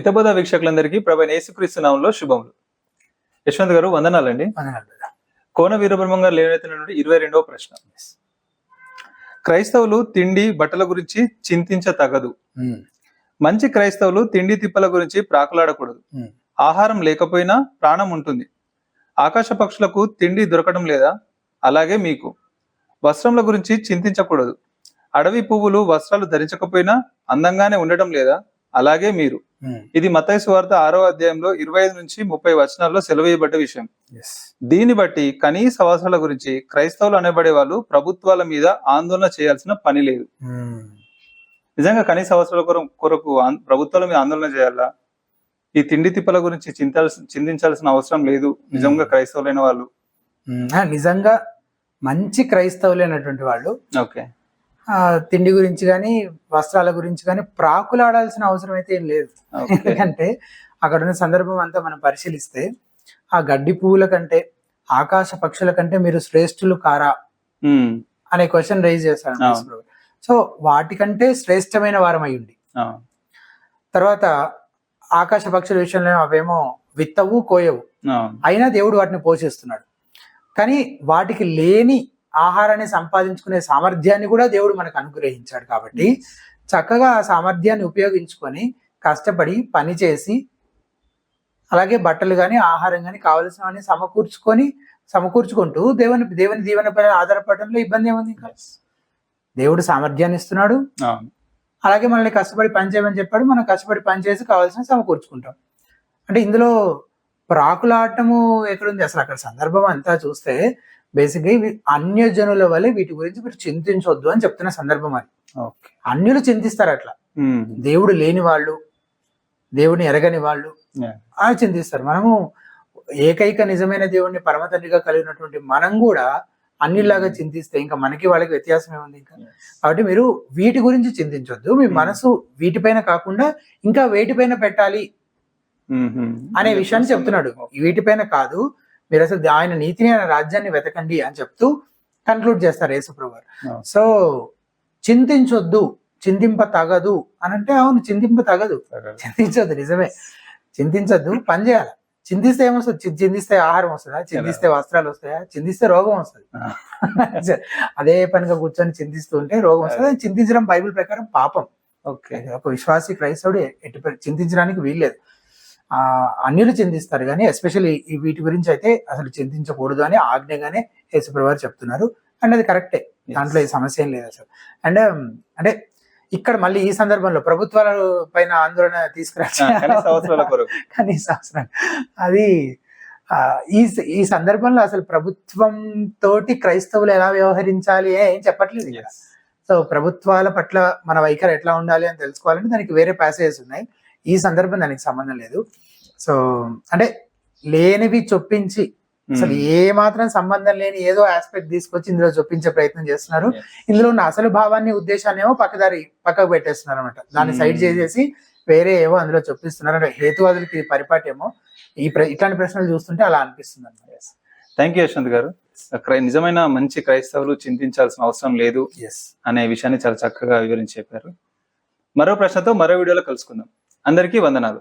హితబోధ వీక్షకులందరికీ ప్రభు యేసుక్రీస్తు నామంలో శుభములు. యశ్వంత్ గారు వందనాలండి. కోన వీరబ్రహ్మం గారు లేవనెత్తిన నుండి ఇరవై రెండవ ప్రశ్న. క్రైస్తవులు తిండి బట్టల గురించి చింతించ తగదు మంచి క్రైస్తవులు తిండి తిప్పల గురించి ప్రాకులాడకూడదు. ఆహారం లేకపోయినా ప్రాణం ఉంటుంది. ఆకాశ పక్షులకు తిండి దొరకడం లేదా? అలాగే మీకు. వస్త్రముల గురించి చింతించకూడదు. అడవి పువ్వులు వస్త్రాలు ధరించకపోయినా అందంగానే ఉండటం లేదా? అలాగే మీరు. ఇది మత్తయి సువార్త ఆరో అధ్యాయంలో ఇరవై ఐదు నుంచి ముప్పై వచనాల్లో సెలవేయబడ్డ విషయం. దీన్ని బట్టి కనీస అవసరాల గురించి క్రైస్తవులు అనబడే వాళ్ళు ప్రభుత్వాల మీద ఆందోళన చేయాల్సిన పని లేదు. నిజంగా కనీస అవసరాల కొరకు ప్రభుత్వాల మీద ఆందోళన చేయాలా? ఈ తిండి తిప్పల గురించి చింతాల్సిన చింతించాల్సిన అవసరం లేదు నిజంగా క్రైస్తవులైన వాళ్ళు. నిజంగా మంచి క్రైస్తవులైనటువంటి వాళ్ళు ఓకే. తిండి గురించి కానీ వస్త్రాల గురించి కానీ ప్రాకులాడాల్సిన అవసరం అయితే ఏం లేదు. ఎందుకంటే అక్కడ ఉన్న సందర్భం అంతా మనం పరిశీలిస్తే ఆ గడ్డి పువ్వుల కంటే ఆకాశ పక్షుల కంటే మీరు శ్రేష్ఠులు కారా? అనే క్వశ్చన్ రైజ్. యేసుప్రభు. సో వాటికంటే శ్రేష్టమైన వారం అయి ఉండి. ఆ, తర్వాత ఆకాశ పక్షుల విషయంలో అవేమో విత్తవు కోయవు. అయినా దేవుడు వాటిని పోషిస్తున్నాడు. కానీ వాటికి లేని ఆహారాన్ని సంపాదించుకునే సామర్థ్యాన్ని కూడా దేవుడు మనకు అనుగ్రహించాడు కాబట్టి చక్కగా ఆ సామర్థ్యాన్ని ఉపయోగించుకొని కష్టపడి పని చేసి అలాగే బట్టలు కానీ ఆహారం కానీ కావలసినవన్నీ సమకూర్చుకొని సమకూర్చుకుంటూ దేవుని దేవుని దీవెనపై ఆధారపడడంలో ఇబ్బంది ఏముంది ఇంకా? దేవుడు సామర్థ్యాన్ని ఇస్తున్నాడు. అలాగే మనల్ని కష్టపడి పని చేయమని చెప్పాడు. మనం కష్టపడి పని చేసి కావాల్సిన సమకూర్చుకుంటాం. అంటే ఇందులో ప్రాకులాటము ఎక్కడుంది? అసలు అక్కడ సందర్భం అంతా చూస్తే బేసిక్గా ఇవి అన్యజనుల వల్ల వీటి గురించి మీరు చింతించొద్దు అని చెప్తున్న సందర్భం అది. ఓకే. అన్యులు చింతిస్తారు అట్లా. దేవుడు లేని వాళ్ళు దేవుడిని ఎరగని వాళ్ళు. అలా చింతిస్తారు. మనము ఏకైక నిజమైన దేవుడిని పరమ తండ్రిగా కలిగినటువంటి మనం కూడా అన్నిలాగా చింతిస్తే ఇంకా మనకి వాళ్ళకి వ్యత్యాసం ఏముంది ఇంకా? కాబట్టి మీరు వీటి గురించి చింతించొద్దు. మీ. మనసు వీటిపైన కాకుండా ఇంకా వేటిపైన పెట్టాలి. అనే విషయాన్ని చెప్తున్నాడు. వీటిపైన కాదు. మీరు అసలు ఆయన నీతిని ఆయన రాజ్యాన్ని వెతకండి అని చెప్తూ కన్క్లూడ్ చేస్తారు యేసుప్రభు గారు. సో చింతించొద్దు చింతింప తగదు అని అంటే అవును చింతింప తగదు. చింతించొద్దు నిజమే. చింతించొద్దు పని చేయాలి. చింతిస్తే ఏమొస్తుంది? చింతిస్తే ఆహారం వస్తుందా? చింతిస్తే వస్త్రాలు వస్తాయా? చింతిస్తే రోగం వస్తుంది. అదే పనిగా కూర్చొని చింతిస్తూ ఉంటే రోగం వస్తుంది. చింతించడం బైబిల్ ప్రకారం పాపం. ఓకే. ఒక విశ్వాసి క్రైస్తవుడు ఎట్టి చింతించడానికి వీల్లేదు. అన్యులు చింతిస్తారు కానీ ఎస్పెషల్లీ వీటి గురించి అయితే అసలు చింతించకూడదు అని ఆజ్ఞగానే యేసుప్రభు వారు చెప్తున్నారు. అండ్ అది కరెక్టే. దాంట్లో సమస్య ఏం లేదు అసలు. అండ్ అంటే ఇక్కడ మళ్ళీ ఈ సందర్భంలో ప్రభుత్వాల పైన ఆందోళన ఆ, కనీస అవసరం అది ఈ ఈ సందర్భంలో అసలు ప్రభుత్వం తోటి క్రైస్తవులు ఎలా వ్యవహరించాలి ఏ- చెప్పట్లేదు. సో ప్రభుత్వాల పట్ల మన వైఖరి ఎట్లా ఉండాలి అని తెలుసుకోవాలంటే దానికి వేరే ప్యాసేజెస్ ఉన్నాయి. ఈ సందర్భం దానికి సంబంధం లేదు. సో అంటే లేనివి చొప్పించి అసలు ఏ మాత్రం సంబంధం లేని ఏదో ఆస్పెక్ట్ తీసుకొచ్చి ఇందులో చొప్పించే ప్రయత్నం చేస్తున్నారు. ఇందులో ఉన్న అసలు భావాన్ని ఉద్దేశాన్ని ఏమో పక్కదారి పక్కకు పెట్టేస్తున్నారు అనమాట దాన్ని సైడ్. చేసేసి వేరే ఏవో అందులో చొప్పిస్తున్నారు. అంటే హేతువాదులకి ఇది పరిపాటేమో ఈ ఇట్లాంటి ప్రశ్నలు చూస్తుంటే అలా అనిపిస్తుంది అనమాట థ్యాంక్ యూ యశ్వంత్ గారు. నిజమైన మంచి క్రైస్తవులు చింతించాల్సిన అవసరం లేదు ఎస్ అనే విషయాన్ని చాలా చక్కగా వివరించి చెప్పారు. మరో ప్రశ్నతో మరో వీడియోలో కలుసుకుందాం. అందరికీ వందనాలు.